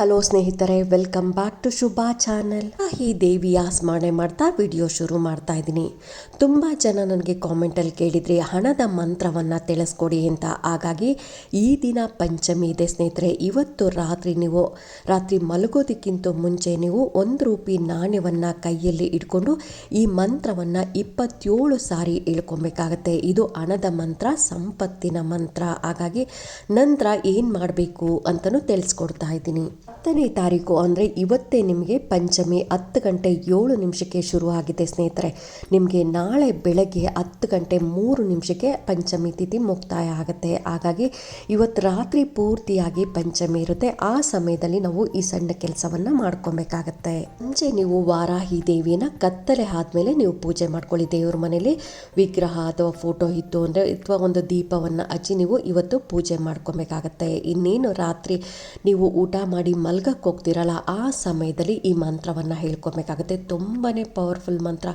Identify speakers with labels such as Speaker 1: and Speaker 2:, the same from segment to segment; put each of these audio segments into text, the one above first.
Speaker 1: Hello ಸ್ನೇಹಿತರೆ welcome back to Shubha channel ಈ ದೇವಿಯ ಸ್ಮರಣೆ ಮಾಡ್ತಾ ವಿಡಿಯೋ ಶುರು ಮಾಡ್ತಾ ಇದ್ದೀನಿ. ತುಂಬ ಜನ ನನಗೆ ಕಾಮೆಂಟಲ್ಲಿ ಕೇಳಿದ್ರಿ ಹಣದ ಮಂತ್ರವನ್ನು ತಿಳಿಸ್ಕೊಡಿ ಅಂತ. ಹಾಗಾಗಿ ಈ ದಿನ ಪಂಚಮಿ ಇದೆ ಸ್ನೇಹಿತರೆ, ಇವತ್ತು ರಾತ್ರಿ ನೀವು, ರಾತ್ರಿ ಮಲಗೋದಕ್ಕಿಂತ ಮುಂಚೆ ನೀವು ಒಂದು ರೂಪಿ ನಾಣ್ಯವನ್ನು ಕೈಯಲ್ಲಿ ಇಟ್ಕೊಂಡು ಈ ಮಂತ್ರವನ್ನು ಇಪ್ಪತ್ತೇಳು ಸಾರಿ ಇಳ್ಕೊಬೇಕಾಗತ್ತೆ ಇದು ಹಣದ ಮಂತ್ರ, ಸಂಪತ್ತಿನ ಮಂತ್ರ. ಹಾಗಾಗಿ ನಂತರ ಏನು ಮಾಡಬೇಕು ಅಂತಲೂ ತಿಳಿಸ್ಕೊಡ್ತಾ ಇದ್ದೀನಿ. ಹತ್ತನೇ ತಾರೀಕು ಅಂದರೆ ಇವತ್ತೇ ನಿಮಗೆ ಪಂಚಮಿ ಹತ್ತು ಗಂಟೆ ಏಳು ನಿಮಿಷಕ್ಕೆ ಶುರುವಾಗಿದೆ ಸ್ನೇಹಿತರೆ. ನಿಮಗೆ ನಾಳೆ ಬೆಳಗ್ಗೆ ಹತ್ತು ಗಂಟೆ ಮೂರು ನಿಮಿಷಕ್ಕೆ ಪಂಚಮಿ ತಿಥಿ ಮುಕ್ತಾಯ ಆಗುತ್ತೆ. ಹಾಗಾಗಿ ಇವತ್ತು ರಾತ್ರಿ ಪೂರ್ತಿಯಾಗಿ ಪಂಚಮಿ ಇರುತ್ತೆ. ಆ ಸಮಯದಲ್ಲಿ ನಾವು ಈ ಸಣ್ಣ ಕೆಲಸವನ್ನು ಮಾಡ್ಕೊಬೇಕಾಗತ್ತೆ. ಮುಂಚೆ ನೀವು ವಾರಾಹಿ ದೇವಿನ ಕತ್ತಲೆ ಆದಮೇಲೆ ನೀವು ಪೂಜೆ ಮಾಡ್ಕೊಳ್ಳಿ. ದೇವ್ರ ಮನೇಲಿ ವಿಗ್ರಹ ಅಥವಾ ಫೋಟೋ ಇತ್ತು ಅಂದರೆ ಅಥವಾ ಒಂದು ದೀಪವನ್ನು ಹಚ್ಚಿ ನೀವು ಇವತ್ತು ಪೂಜೆ ಮಾಡ್ಕೊಬೇಕಾಗತ್ತೆ. ಇನ್ನೇನು ರಾತ್ರಿ ನೀವು ಊಟ ಮಾಡಿ ಮಲ್ಗಕ್ಕೆ ಹೋಗ್ತಿರಲ್ಲ, ಆ ಸಮಯದಲ್ಲಿ ಈ ಮಂತ್ರವನ್ನು ಹೇಳ್ಕೊಬೇಕಾಗುತ್ತೆ ತುಂಬಾ ಪವರ್ಫುಲ್ ಮಂತ್ರ.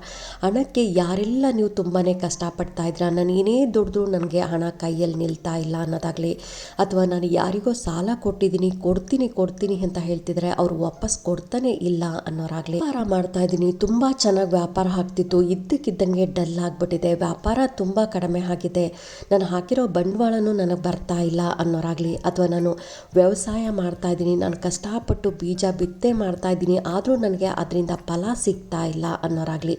Speaker 1: ಹಣಕ್ಕೆ ಯಾರೆಲ್ಲ ನೀವು ತುಂಬಾ ಕಷ್ಟಪಡ್ತಾ ಇದ್ರ ನಾನು ಏನೇ ದುಡ್ದು ನನಗೆ ಹಣ ಕೈಯಲ್ಲಿ ನಿಲ್ತಾ ಇಲ್ಲ ಅನ್ನೋದಾಗಲಿ, ಅಥವಾ ನಾನು ಯಾರಿಗೋ ಸಾಲ ಕೊಟ್ಟಿದ್ದೀನಿ, ಕೊಡ್ತೀನಿ ಕೊಡ್ತೀನಿ ಅಂತ ಹೇಳ್ತಿದ್ರೆ ಅವ್ರು ವಾಪಸ್ ಕೊಡ್ತಾನೆ ಇಲ್ಲ ಅನ್ನೋರಾಗಲಿ. ವ್ಯಾಪಾರ ಮಾಡ್ತಾ ಇದ್ದೀನಿ, ತುಂಬ ಚೆನ್ನಾಗಿ ವ್ಯಾಪಾರ ಆಗ್ತಿತ್ತು, ಇದ್ದಕ್ಕಿದ್ದಂಗೆ ಡಲ್ ಆಗಿಬಿಟ್ಟಿದೆ, ವ್ಯಾಪಾರ ತುಂಬ ಕಡಿಮೆ ಆಗಿದೆ, ನಾನು ಹಾಕಿರೋ ಬಂಡವಾಳನೂ ನನಗೆ ಬರ್ತಾ ಇಲ್ಲ ಅನ್ನೋರಾಗಲಿ, ಅಥವಾ ನಾನು ವ್ಯವಸಾಯ ಮಾಡ್ತಾ ಇದ್ದೀನಿ, ನಾನು ಕಷ್ಟಪಟ್ಟು ಬೀಜ ಬಿತ್ತೆ ಮಾಡ್ತಾ ಇದ್ದೀನಿ. ಆದರೂ ನನಗೆ ಅದರಿಂದ ಫಲ ಸಿಗ್ತಾ ಇಲ್ಲ ಅನ್ನೋರಾಗಲಿ.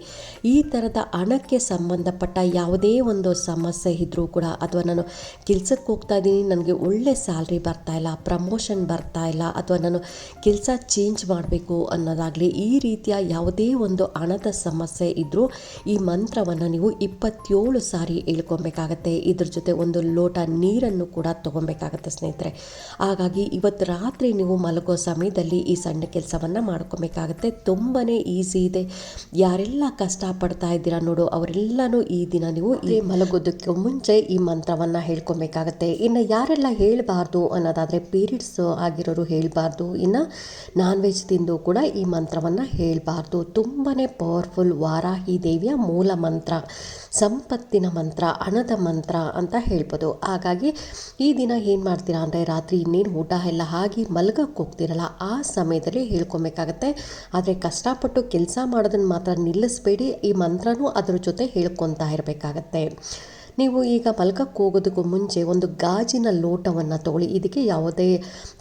Speaker 1: ಈ ಥರದ ಹಣಕ್ಕೆ ಸಂಬಂಧಪಟ್ಟ ಯಾವುದೇ ಒಂದು ಸಮಸ್ಯೆ ಇದ್ದರೂ ಕೂಡ ಅಥವಾ ನಾನು ಕೆಲಸಕ್ಕೆ ಹೋಗ್ತಾ ಇದ್ದೀನಿ, ನನಗೆ ಒಳ್ಳೆ ಸ್ಯಾಲ್ರಿ ಬರ್ತಾ ಇಲ್ಲ, ಪ್ರಮೋಷನ್ ಬರ್ತಾ ಇಲ್ಲ ಅಥವಾ ನಾನು ಕೆಲಸ ಚೇಂಜ್ ಮಾಡಬೇಕು ಅನ್ನೋದಾಗಲಿ, ಈ ರೀತಿಯ ಯಾವುದೇ ಒಂದು ಹಣದ ಸಮಸ್ಯೆ ಇದ್ದರೂ ಈ ಮಂತ್ರವನ್ನು ನೀವು ಇಪ್ಪತ್ತೇಳು ಸಾರಿ ಹೇಳ್ಕೊಬೇಕಾಗತ್ತೆ. ಇದ್ರ ಜೊತೆ ಒಂದು ಲೋಟ ನೀರನ್ನು ಕೂಡ ತೊಗೊಬೇಕಾಗತ್ತೆ ಸ್ನೇಹಿತರೆ. ಹಾಗಾಗಿ ಇವತ್ತು ರಾತ್ರಿ ನೀವು ಮಲಗೋ ಸಮಯದಲ್ಲಿ ಈ ಸಣ್ಣ ಕೆಲಸವನ್ನು ಮಾಡ್ಕೊಬೇಕಾಗುತ್ತೆ. ತುಂಬಾ ಈಸಿ ಇದೆ. ಯಾರೆಲ್ಲ ಕಷ್ಟಪಡ್ತಾ ಇದ್ದೀರಾ ನೋಡು ಅವರೆಲ್ಲನೂ ಈ ದಿನ ನೀವು ಈ ಮಲಗೋದಕ್ಕೆ ಮುಂಚೆ ಈ ಮಂತ್ರವನ್ನು ಹೇಳ್ಕೊಬೇಕಾಗತ್ತೆ. ಇನ್ನು ಯಾರೆಲ್ಲ ಹೇಳಬಾರ್ದು ಅನ್ನೋದಾದರೆ ಪೀರಿಯಡ್ಸ್ ಆಗಿರೋರು ಹೇಳಬಾರ್ದು. ಇನ್ನು ನಾನ್ ವೆಜ್ ತಿಂದು ಕೂಡ ಈ ಮಂತ್ರವನ್ನು ಹೇಳಬಾರ್ದು. ತುಂಬಾ ಪವರ್ಫುಲ್ ವಾರಾಹಿ ದೇವಿಯ ಮೂಲ ಮಂತ್ರ ಸಂಪತ್ತಿನ ಮಂತ್ರ ಹಣದ ಮಂತ್ರ ಅಂತ ಹೇಳ್ಬೋದು. ಹಾಗಾಗಿ ಈ ದಿನ ಏನು ಮಾಡ್ತೀರಾ ಅಂದರೆ ರಾತ್ರಿ ಇನ್ನೇನು ಊಟ ಎಲ್ಲ ಆಗಿ ಮಲ್ಗಕ್ಕೆ ಹೋಗ್ತಿರಲ್ಲ, ಆ ಸಮಯದಲ್ಲಿ ಹೇಳ್ಕೊಬೇಕಾಗತ್ತೆ. ಆದರೆ ಕಷ್ಟಪಟ್ಟು ಕೆಲಸ ಮಾಡೋದನ್ನು ಮಾತ್ರ ನಿಲ್ಲಿಸ್ಬೇಡಿ, ಈ ಮಂತ್ರನೂ ಅದ್ರ ಜೊತೆ ಹೇಳ್ಕೊತಾ ಇರಬೇಕಾಗತ್ತೆ. ನೀವು ಈಗ ಮಲ್ಕಕ್ಕೆ ಹೋಗೋದಕ್ಕೂ ಮುಂಚೆ ಒಂದು ಗಾಜಿನ ಲೋಟವನ್ನು ತಗೊಳ್ಳಿ. ಇದಕ್ಕೆ ಯಾವುದೇ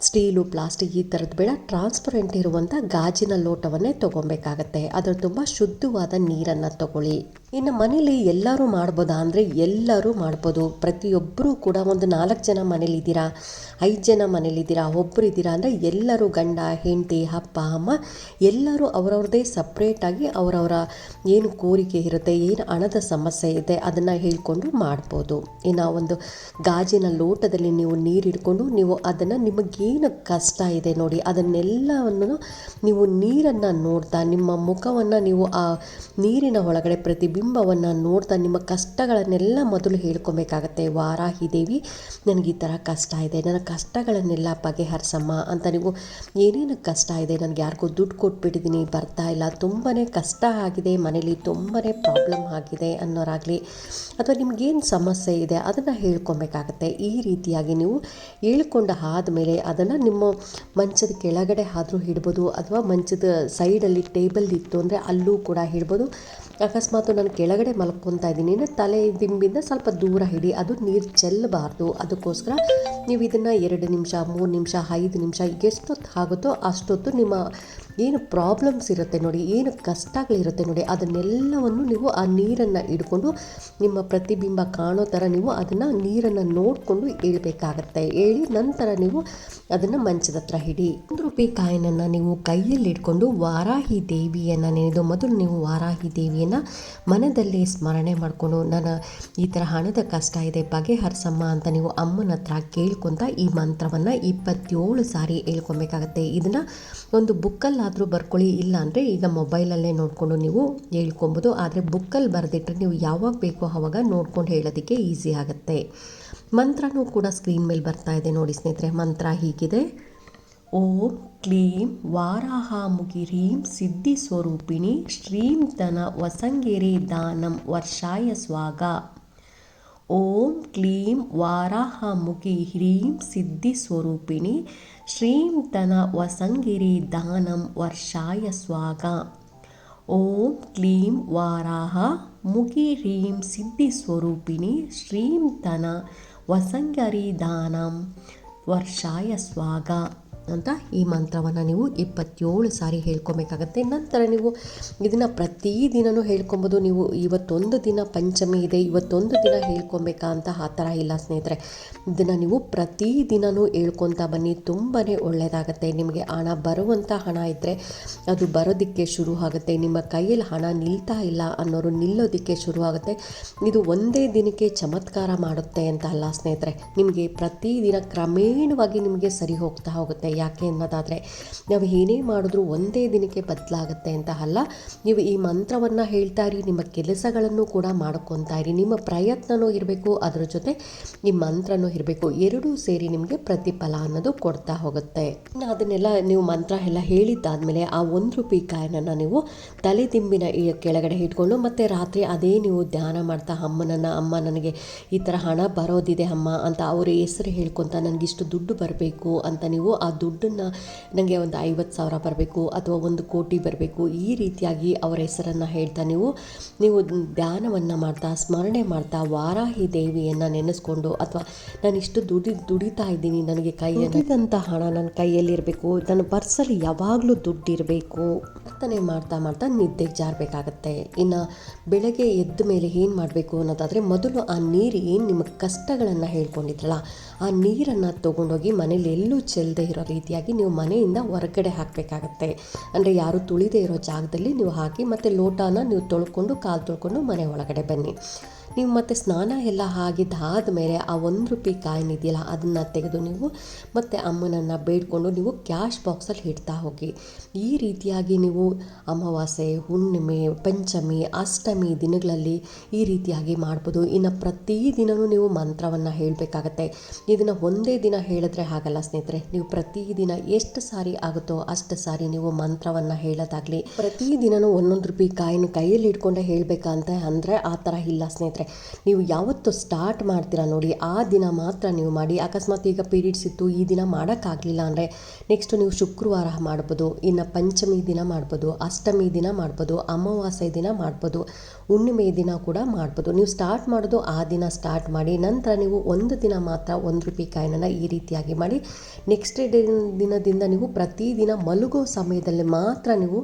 Speaker 1: ಸ್ಟೀಲು ಪ್ಲಾಸ್ಟಿಕ್ ಈ ಥರದ್ದು ಬೇಡ. ಟ್ರಾನ್ಸ್ಪರೆಂಟ್ ಇರುವಂಥ ಗಾಜಿನ ಲೋಟವನ್ನೇ ತೊಗೊಬೇಕಾಗತ್ತೆ ಅದರ ತುಂಬ ಶುದ್ಧವಾದ ನೀರನ್ನು ತಗೊಳ್ಳಿ. ಇನ್ನು ಮನೇಲಿ ಎಲ್ಲರೂ ಮಾಡ್ಬೋದಾ? ಅಂದರೆ ಎಲ್ಲರೂ ಮಾಡ್ಬೋದು. ಪ್ರತಿಯೊಬ್ಬರೂ ಕೂಡ ಒಂದು ನಾಲ್ಕು ಜನ ಮನೇಲಿದ್ದೀರಾ? ಐದು ಜನ ಮನೇಲಿದ್ದೀರಾ? ಒಬ್ಬರು ಇದ್ದೀರಾ? ಅಂದರೆ ಎಲ್ಲರೂ ಗಂಡ, ಹೆಂಡತಿ, ಅಪ್ಪ, ಅಮ್ಮ, ಎಲ್ಲರೂ ಅವರವ್ರದ್ದೇ ಸಪ್ರೇಟಾಗಿ ಅವರವರ ಏನು ಕೋರಿಕೆ ಇರುತ್ತೆ, ಏನು ಹಣದ ಸಮಸ್ಯೆ ಇದೆ, ಅದನ್ನು ಹೇಳ್ಕೊಂಡು ಮಾಡ್ಬೋದು. ಇನ್ನು ಒಂದು ಗಾಜಿನ ಲೋಟದಲ್ಲಿ ನೀವು ನೀರು ಇಟ್ಕೊಂಡು ನೀವು ಅದನ್ನು ನಿಮಗೇನು ಕಷ್ಟ ಇದೆ ನೋಡಿ, ಅದನ್ನೆಲ್ಲವನ್ನು ನೀವು ನೀರನ್ನು ನೋಡ್ತಾ, ನಿಮ್ಮ ಮುಖವನ್ನು ನೀವು ಆ ನೀರಿನ ಒಳಗಡೆ ಪ್ರತಿಬಿಂಬವನ್ನು ನೋಡ್ತಾ, ನಿಮ್ಮ ಕಷ್ಟಗಳನ್ನೆಲ್ಲ ಮೊದಲು ಹೇಳ್ಕೊಬೇಕಾಗತ್ತೆ. ವಾರಾಹಿ ದೇವಿ ನನಗೆ ಈ ಥರ ಕಷ್ಟ ಇದೆ, ನನ್ನ ಕಷ್ಟಗಳನ್ನೆಲ್ಲ ಬಗೆಹರಿಸಮ್ಮ ಅಂತ ನೀವು ಏನೇನು ಕಷ್ಟ ಇದೆ, ನನಗೆ ಯಾರಿಗೂ ದುಡ್ಡು ಕೊಟ್ಬಿಟ್ಟಿದ್ದೀನಿ ಬರ್ತಾ ಇಲ್ಲ ತುಂಬಾ ಕಷ್ಟ ಆಗಿದೆ ಮನೇಲಿ ತುಂಬಾ ಪ್ರಾಬ್ಲಮ್ ಆಗಿದೆ ಅನ್ನೋರಾಗಲಿ, ಅಥವಾ ನಿಮಗೇನು ಸಮಸ್ಯೆ ಇದೆ ಅದನ್ನು ಹೇಳ್ಕೊಬೇಕಾಗತ್ತೆ. ಈ ರೀತಿಯಾಗಿ ನೀವು ಹೇಳ್ಕೊಂಡು ಆದಮೇಲೆ ಅದನ್ನು ನಿಮ್ಮ ಮಂಚದ ಕೆಳಗಡೆ ಆದರೂ ಇಡ್ಬೋದು, ಅಥವಾ ಮಂಚದ ಸೈಡಲ್ಲಿ ಟೇಬಲ್ ಇತ್ತು ಅಂದರೆ ಅಲ್ಲೂ ಕೂಡ ಇಡ್ಬೋದು. ಅಕಸ್ಮಾತ್ ನಾನು ಕೆಳಗಡೆ ಮಲ್ಕೊತಾ ಇದ್ದೀನಿ. ತಲೆ ದಿಂಬಿಂದ ಸ್ವಲ್ಪ ದೂರ ಹಿಡಿ ಅದು ನೀರು ಚೆಲ್ಲಬಾರ್ದು. ಅದಕ್ಕೋಸ್ಕರ ನೀವು ಇದನ್ನು ಎರಡು ನಿಮಿಷ, ಮೂರು ನಿಮಿಷ, ಐದು ನಿಮಿಷ ಎಷ್ಟೊತ್ತು ಆಗುತ್ತೋ ಅಷ್ಟೊತ್ತು ನಿಮ್ಮ ಏನು ಪ್ರಾಬ್ಲಮ್ಸ್ ಇರುತ್ತೆ ನೋಡಿ, ಏನು ಕಷ್ಟಗಳಿರುತ್ತೆ ನೋಡಿ, ಅದನ್ನೆಲ್ಲವನ್ನು ನೀವು ಆ ನೀರನ್ನು ಇಟ್ಕೊಂಡು ನಿಮ್ಮ ಪ್ರತಿಬಿಂಬ ಕಾಣೋ ಥರ ನೀವು ಅದನ್ನು ನೀರನ್ನು ನೋಡಿಕೊಂಡು ಏಳಬೇಕಾಗತ್ತೆ ಏಳಿ ನಂತರ ನೀವು ಅದನ್ನು ಮಂಚದ ಹತ್ರ ಹಿಡಿ ಒಂದು ರೂಪಾಯಿ ಕಾಯಿನನ್ನು ನೀವು ಕೈಯಲ್ಲಿ ಇಟ್ಕೊಂಡು ವಾರಾಹಿ ದೇವಿಯನ್ನು ನೆನೆದು, ಮೊದಲು ನೀವು ವಾರಾಹಿ ದೇವಿಯನ್ನು ಮನದಲ್ಲಿ ಸ್ಮರಣೆ ಮಾಡಿಕೊಂಡು, ನನ್ನ ಈ ಥರ ಹಣದ ಕಷ್ಟ ಇದೆ, ಬಗೆಹರಿಸಮ್ಮ ಅಂತ ನೀವು ಅಮ್ಮನ ಹತ್ರ ಕೇಳ್ಕೊತ ಈ ಮಂತ್ರವನ್ನು ಇಪ್ಪತ್ತೇಳು ಸಾರಿ ಹೇಳ್ಕೊಬೇಕಾಗತ್ತೆ. ಇದನ್ನು ಒಂದು ಬುಕ್ಕಲ್ಲಾದರೂ ಬರ್ಕೊಳ್ಳಿ, ಇಲ್ಲ ಅಂದರೆ ಈಗ ಮೊಬೈಲಲ್ಲೇ ನೋಡಿಕೊಂಡು ನೀವು ಹೇಳ್ಕೊಬೋದು. ಆದರೆ ಬುಕ್ಕಲ್ಲಿ ಬರೆದಿಟ್ರೆ ನೀವು ಯಾವಾಗ ಬೇಕೋ ಆವಾಗ ನೋಡ್ಕೊಂಡು ಹೇಳೋದಕ್ಕೆ ಈಸಿ ಆಗುತ್ತೆ. ಮಂತ್ರನೂ ಕೂಡ ಸ್ಕ್ರೀನ್ ಮೇಲೆ ಬರ್ತಾ ಇದೆ ನೋಡಿ ಸ್ನೇಹಿತರೆ. ಮಂತ್ರ ಹೀಗಿದೆ. ಓಂ ಕ್ಲೀಂ ವಾರಾಹಾಮುಗಿರೀಂ ಸಿದ್ಧಿ ಸ್ವರೂಪಿಣಿ ಶ್ರೀಂ ತನ ವಸಂಗಿರಿ ದಾನಂ ವರ್ಷಾಯ ಸ್ವಾಗ. ಓಂ ಕ್ಲೀಂ ವಾರಾಹಾಮುಖಿ ಹ್ರೀಂ ಸಿದ್ಧಿಸ್ವರೂಪಿಣಿ ಶ್ರೀಂ ತನ ವಸಂಗಿರಿ ದಾನಂ ವರ್ಷಾಯ ಸ್ವಾಗ. ಓಂ ಕ್ಲೀಂ ವಾರಾಹ ಮುಖಿ ಹ್ರೀಂ ಸಿದ್ಧಿಸ್ವರೂಪಿಣಿ ಶ್ರೀಂ ತನ ವಸಂಗರಿ ದಾನಂ ವರ್ಷಾಯ ಸ್ವಾಗ. ಅಂತ ಈ ಮಂತ್ರವನ್ನು ನೀವು ಇಪ್ಪತ್ತೇಳು ಸಾರಿ ಹೇಳ್ಕೊಬೇಕಾಗತ್ತೆ. ನಂತರ ನೀವು ಇದನ್ನು ಪ್ರತಿದಿನವೂ ಹೇಳ್ಕೊಬೋದು. ನೀವು ಇವತ್ತೊಂದು ದಿನ ಪಂಚಮಿ ಇದೆ, ಇವತ್ತೊಂದು ದಿನ ಹೇಳ್ಕೊಬೇಕಾ ಅಂತ ಆ ಥರ ಇಲ್ಲ ಸ್ನೇಹಿತರೆ. ಇದನ್ನು ನೀವು ಪ್ರತಿದಿನವೂ ಹೇಳ್ಕೊತಾ ಬನ್ನಿ. ತುಂಬಾ ಒಳ್ಳೆಯದಾಗತ್ತೆ ನಿಮಗೆ ಹಣ ಬರುವಂಥ ಹಣ ಇದ್ದರೆ ಅದು ಬರೋದಕ್ಕೆ ಶುರು ಆಗುತ್ತೆ. ನಿಮ್ಮ ಕೈಯಲ್ಲಿ ಹಣ ನಿಲ್ತಾ ಇಲ್ಲ ಅನ್ನೋರು ನಿಲ್ಲೋದಕ್ಕೆ ಶುರು ಆಗುತ್ತೆ. ಇದು ಒಂದೇ ದಿನಕ್ಕೆ ಚಮತ್ಕಾರ ಮಾಡುತ್ತೆ ಅಂತ ಅಲ್ಲ ಸ್ನೇಹಿತರೆ. ನಿಮಗೆ ಪ್ರತಿದಿನ ಕ್ರಮೇಣವಾಗಿ ನಿಮಗೆ ಸರಿ ಹೋಗ್ತಾ ಹೋಗುತ್ತೆ. ಯಾಕೆ ಅನ್ನೋದಾದರೆ, ನಾವು ಏನೇ ಮಾಡಿದ್ರೂ ಒಂದೇ ದಿನಕ್ಕೆ ಬದಲಾಗುತ್ತೆ ಅಂತ ಅಲ್ಲ, ನೀವು ಈ ಮಂತ್ರವನ್ನು ಹೇಳ್ತಾ ಇರಿ, ನಿಮ್ಮ ಕೆಲಸಗಳನ್ನು ಕೂಡ ಮಾಡ್ಕೊತಾ ಇರಿ, ನಿಮ್ಮ ಪ್ರಯತ್ನವೂ ಇರಬೇಕು, ಅದರ ಜೊತೆ ಈ ಮಂತ್ರನೂ ಇರಬೇಕು, ಎರಡೂ ಸೇರಿ ನಿಮಗೆ ಪ್ರತಿಫಲ ಅನ್ನೋದು ಕೊಡ್ತಾ ಹೋಗುತ್ತೆ. ಅದನ್ನೆಲ್ಲ ನೀವು ಮಂತ್ರ ಎಲ್ಲ ಹೇಳಿದ್ದಾದಮೇಲೆ ಆ ಒಂದು ರೂಪಾಯಿ ಕಾಯನನ್ನು ನೀವು ತಲೆ ದಿಂಬಿನ ಕೆಳಗಡೆ ಇಟ್ಕೊಂಡು, ಮತ್ತೆ ರಾತ್ರಿ ಅದೇ ನೀವು ಧ್ಯಾನ ಮಾಡ್ತಾ ಅಮ್ಮನನ್ನು, ಅಮ್ಮ, ನನಗೆ ಈ ಥರ ಹಣ ಬರೋದಿದೆ ಅಮ್ಮ ಅಂತ ಅವರ ಹೆಸರು ಹೇಳ್ಕೊತ ನನಗಿಷ್ಟು ದುಡ್ಡು ಬರಬೇಕು ಅಂತ ನೀವು ಆ ದುಡ್ಡನ್ನು ನನಗೆ ಒಂದು ಐವತ್ತು ಸಾವಿರ ಬರಬೇಕು ಅಥವಾ ಒಂದು ಕೋಟಿ ಬರಬೇಕು ಈ ರೀತಿಯಾಗಿ ಅವರ ಹೆಸರನ್ನು ಹೇಳ್ತಾ ನೀವು ನೀವು ಧ್ಯಾನವನ್ನು ಮಾಡ್ತಾ ಸ್ಮರಣೆ ಮಾಡ್ತಾ ವಾರಾಹಿ ದೇವಿಯನ್ನು ನೆನೆಸ್ಕೊಂಡು ಅಥವಾ ನಾನು ಇಷ್ಟು ದುಡಿ ದುಡಿತಾ ಇದ್ದೀನಿ ನನಗೆ ಕೈಯಲ್ಲಿದ್ದಂಥ ಹಣ ನನ್ನ ಕೈಯಲ್ಲಿರಬೇಕು ನನ್ನ ಪರ್ಸಲ್ಲಿ ಯಾವಾಗಲೂ ದುಡ್ಡಿರಬೇಕು ಪ್ರಾರ್ಥನೆ ಮಾಡ್ತಾ ಮಾಡ್ತಾ ನಿದ್ದೆಗೆ ಜಾರಬೇಕಾಗತ್ತೆ. ಇನ್ನು ಬೆಳಗ್ಗೆ ಎದ್ದ ಮೇಲೆ ಏನು ಮಾಡಬೇಕು ಅನ್ನೋದಾದರೆ ಮೊದಲು ಆ ನೀರು ಏನು ನಿಮ್ಮ ಕಷ್ಟಗಳನ್ನು ಹೇಳ್ಕೊಂಡಿದ್ರಲ್ಲ ಆ ನೀರನ್ನು ತೊಗೊಂಡೋಗಿ ಮನೇಲಿ ಎಲ್ಲೂ ಚೆಲ್ಲದೆ ಇರೋ ರೀತಿಯಾಗಿ ನೀವು ಮನೆಯಿಂದ ಹೊರಗಡೆ ಹಾಕಬೇಕಾಗತ್ತೆ. ಅಂದರೆ ಯಾರು ತುಳಿದೇ ಇರೋ ಜಾಗದಲ್ಲಿ ನೀವು ಹಾಕಿ ಮತ್ತು ಲೋಟನ ನೀವು ತೊಳ್ಕೊಂಡು ಕಾಲು ತೊಳ್ಕೊಂಡು ಮನೆ ಒಳಗಡೆ ಬನ್ನಿ. ನೀವು ಮತ್ತೆ ಸ್ನಾನ ಎಲ್ಲ ಆಗಿದ್ದಾದ ಮೇಲೆ ಆ ಒಂದು ರೂಪಾಯಿ ಕಾಯಿನ್ ಇದೆಯಲ್ಲ, ಅದನ್ನು ತೆಗೆದು ನೀವು ಮತ್ತೆ ಅಮ್ಮನನ್ನು ಬೇಡಿಕೊಂಡು ನೀವು ಕ್ಯಾಶ್ ಬಾಕ್ಸಲ್ಲಿ ಇಡ್ತಾ ಹೋಗಿ. ಈ ರೀತಿಯಾಗಿ ನೀವು ಅಮಾವಾಸ್ಯೆ, ಹುಣ್ಣಿಮೆ, ಪಂಚಮಿ, ಅಷ್ಟಮಿ ದಿನಗಳಲ್ಲಿ ಈ ರೀತಿಯಾಗಿ ಮಾಡ್ಬೋದು. ಇನ್ನು ಪ್ರತಿದಿನವೂ ನೀವು ಮಂತ್ರವನ್ನು ಹೇಳಬೇಕಾಗತ್ತೆ. ಇದನ್ನು ಒಂದೇ ದಿನ ಹೇಳಿದ್ರೆ ಆಗಲ್ಲ ಸ್ನೇಹಿತರೆ. ನೀವು ಪ್ರತಿದಿನ ಎಷ್ಟು ಸಾರಿ ಆಗುತ್ತೋ ಅಷ್ಟು ಸಾರಿ ನೀವು ಮಂತ್ರವನ್ನು ಹೇಳೋದಾಗಲಿ ಪ್ರತಿದಿನವೂ ಒಂದೊಂದು ರೂಪಾಯಿ ಕಾಯಿನ ಕೈಯಲ್ಲಿ ಇಟ್ಕೊಂಡೆ ಹೇಳಬೇಕಂತ ಅಂದರೆ ಆ ಥರ ಇಲ್ಲ ಸ್ನೇಹಿತರೆ. ನೀವು ಯಾವತ್ತು ಸ್ಟಾರ್ಟ್ ಮಾಡ್ತೀರಾ ನೋಡಿ, ಆ ದಿನ ಮಾತ್ರ ನೀವು ಮಾಡಿ. ಅಕಸ್ಮಾತ್ ಈಗ ಪೀರಿಯಡ್ಸ್ ಇತ್ತು, ಈ ದಿನ ಮಾಡೋಕ್ಕಾಗಲಿಲ್ಲ ಅಂದರೆ ನೆಕ್ಸ್ಟ್ ನೀವು ಶುಕ್ರವಾರ ಮಾಡ್ಬೋದು, ಇನ್ನು ಪಂಚಮಿ ದಿನ ಮಾಡ್ಬೋದು, ಅಷ್ಟಮಿ ದಿನ ಮಾಡ್ಬೋದು, ಅಮಾವಾಸ್ಯೆ ದಿನ ಮಾಡ್ಬೋದು, ಹುಣ್ಣಿಮೆ ದಿನ ಕೂಡ ಮಾಡ್ಬೋದು. ನೀವು ಸ್ಟಾರ್ಟ್ ಮಾಡೋದು ಆ ದಿನ ಸ್ಟಾರ್ಟ್ ಮಾಡಿ, ನಂತರ ನೀವು ಒಂದು ದಿನ ಮಾತ್ರ ಒಂದು ರೂಪಾಯಿ ಕಾಯಿನನ್ನು ಈ ರೀತಿಯಾಗಿ ಮಾಡಿ ನೆಕ್ಸ್ಟ್ ದಿನದಿಂದ ನೀವು ಪ್ರತಿದಿನ ಮಲಗೋ ಸಮಯದಲ್ಲಿ ಮಾತ್ರ ನೀವು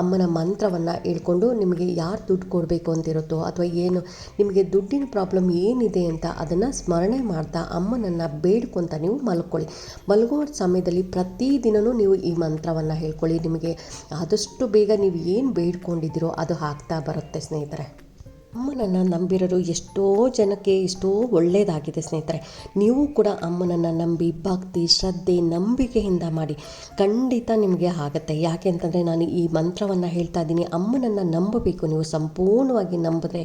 Speaker 1: ಅಮ್ಮನ ಮಂತ್ರವನ್ನು ಹೇಳ್ಕೊಂಡು ನಿಮಗೆ ಯಾರು ದುಡ್ಡು ಕೊಡಬೇಕು ಅಂತಿರುತ್ತೋ ಅಥವಾ ಏನು ನಿಮಗೆ ದುಡ್ಡಿನ ಪ್ರಾಬ್ಲಮ್ ಏನಿದೆ ಅಂತ ಅದನ್ನು ಸ್ಮರಣೆ ಮಾಡ್ತಾ ಅಮ್ಮನನ್ನು ಬೇಡ್ಕೊತ ನೀವು ಮಲ್ಕೊಳ್ಳಿ. ಮಲಗೋ ಸಮಯದಲ್ಲಿ ಪ್ರತಿದಿನವೂ ನೀವು ಈ ಮಂತ್ರವನ್ನು ಹೇಳ್ಕೊಳ್ಳಿ. ನಿಮಗೆ ಆದಷ್ಟು ಬೇಗ ನೀವು ಏನು ಬೇಡ್ಕೊಂಡಿದ್ದೀರೋ ಅದು ಆಗ್ತಾ ಬರುತ್ತೆ ಸ್ನೇಹಿತರೆ. ಅಮ್ಮನನ್ನು ನಂಬಿರೋರು ಎಷ್ಟೋ ಜನಕ್ಕೆ ಎಷ್ಟೋ ಒಳ್ಳೆಯದಾಗಿದೆ ಸ್ನೇಹಿತರೆ. ನೀವು ಕೂಡ ಅಮ್ಮನನ್ನು ನಂಬಿ, ಭಕ್ತಿ, ಶ್ರದ್ಧೆ, ನಂಬಿಕೆಯಿಂದ ಮಾಡಿ. ಖಂಡಿತ ನಿಮಗೆ ಆಗುತ್ತೆ. ಯಾಕೆ ಅಂತಂದರೆ ನಾನು ಈ ಮಂತ್ರವನ್ನು ಹೇಳ್ತಾ ಇದ್ದೀನಿ. ಅಮ್ಮನನ್ನು ನಂಬಬೇಕು. ನೀವು ಸಂಪೂರ್ಣವಾಗಿ ನಂಬಿದ್ರೆ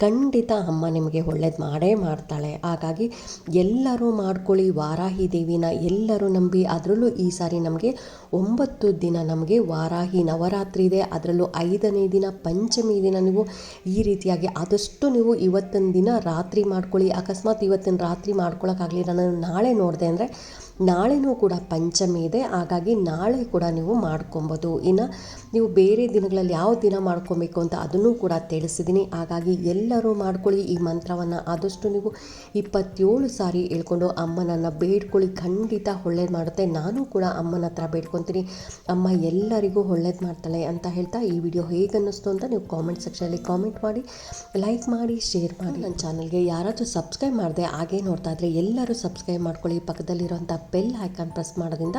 Speaker 1: ಖಂಡಿತ ಅಮ್ಮ ನಿಮಗೆ ಒಳ್ಳೇದು ಮಾಡೇ ಮಾಡ್ತಾಳೆ. ಹಾಗಾಗಿ ಎಲ್ಲರೂ ಮಾಡ್ಕೊಳ್ಳಿ. ವಾರಾಹಿ ದೇವಿನ ಎಲ್ಲರೂ ನಂಬಿ. ಅದರಲ್ಲೂ ಈ ಸಾರಿ ನಮಗೆ ಒಂಬತ್ತು ದಿನ ನಮಗೆ ವಾರಾಹಿ ನವರಾತ್ರಿ ಇದೆ. ಅದರಲ್ಲೂ ಐದನೇ ದಿನ ಪಂಚಮಿ ದಿನ ನೀವು ಈ ರೀತಿಯಾಗಿ ಆದಷ್ಟು ನೀವು ಇವತ್ತಿನ ದಿನ ರಾತ್ರಿ ಮಾಡ್ಕೊಳ್ಳಿ. ಅಕಸ್ಮಾತ್ ಇವತ್ತಿನ ರಾತ್ರಿ ಮಾಡ್ಕೊಳ್ಳೋಕ್ಕಾಗಲಿಲ್ಲ ನಾನು ನಾಳೆ ನೋಡಿದೆ ಅಂದರೆ ನಾಳೆನೂ ಕೂಡ ಪಂಚಮಿ ಇದೆ. ಹಾಗಾಗಿ ನಾಳೆ ಕೂಡ ನೀವು ಮಾಡ್ಕೊಬೋದು. ಇನ್ನು ನೀವು ಬೇರೆ ದಿನಗಳಲ್ಲಿ ಯಾವ ದಿನ ಮಾಡ್ಕೊಬೇಕು ಅಂತ ಅದನ್ನು ಕೂಡ ತಿಳಿಸಿದ್ದೀನಿ. ಹಾಗಾಗಿ ಎಲ್ಲರೂ ಮಾಡ್ಕೊಳ್ಳಿ ಈ ಮಂತ್ರವನ್ನು. ಆದಷ್ಟು ನೀವು ಇಪ್ಪತ್ತೇಳು ಸಾರಿ ಹೇಳ್ಕೊಂಡು ಅಮ್ಮನನ್ನು ಬೇಡ್ಕೊಳ್ಳಿ. ಖಂಡಿತ ಒಳ್ಳೇದು ಮಾಡುತ್ತೆ. ನಾನು ಕೂಡ ಅಮ್ಮನ ಹತ್ರ ಬೇಡ್ಕೊತೀನಿ. ಅಮ್ಮ ಎಲ್ಲರಿಗೂ ಒಳ್ಳೇದು ಮಾಡ್ತಾಳೆ ಅಂತ ಹೇಳ್ತಾ ಈ ವಿಡಿಯೋ ಹೇಗೆ ಅನ್ನಿಸ್ತು ಅಂತ ನೀವು ಕಾಮೆಂಟ್ ಸೆಕ್ಷನಲ್ಲಿ ಕಾಮೆಂಟ್ ಮಾಡಿ ಲೈಕ್ ಮಾಡಿ ಶೇರ್ ಮಾಡಿ. ನನ್ನ ಚಾನಲ್ಗೆ ಯಾರಾದರೂ ಸಬ್ಸ್ಕ್ರೈಬ್ ಮಾಡಿದೆ ಹಾಗೆ ನೋಡ್ತಾ ಇದ್ರೆ ಎಲ್ಲರೂ ಸಬ್ಸ್ಕ್ರೈಬ್ ಮಾಡ್ಕೊಳ್ಳಿ. ಪಕ್ಕದಲ್ಲಿರುವಂಥ ಬೆಲ್ ಐಕಾನ್ ಪ್ರೆಸ್ ಮಾಡೋದ್ರಿಂದ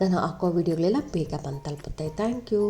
Speaker 1: ನಾನು ಹಾಕೋ ವೀಡಿಯೋಗಳೆಲ್ಲ ಬೇಗ ಬಂದು ತಲುಪುತ್ತೆ. Thank you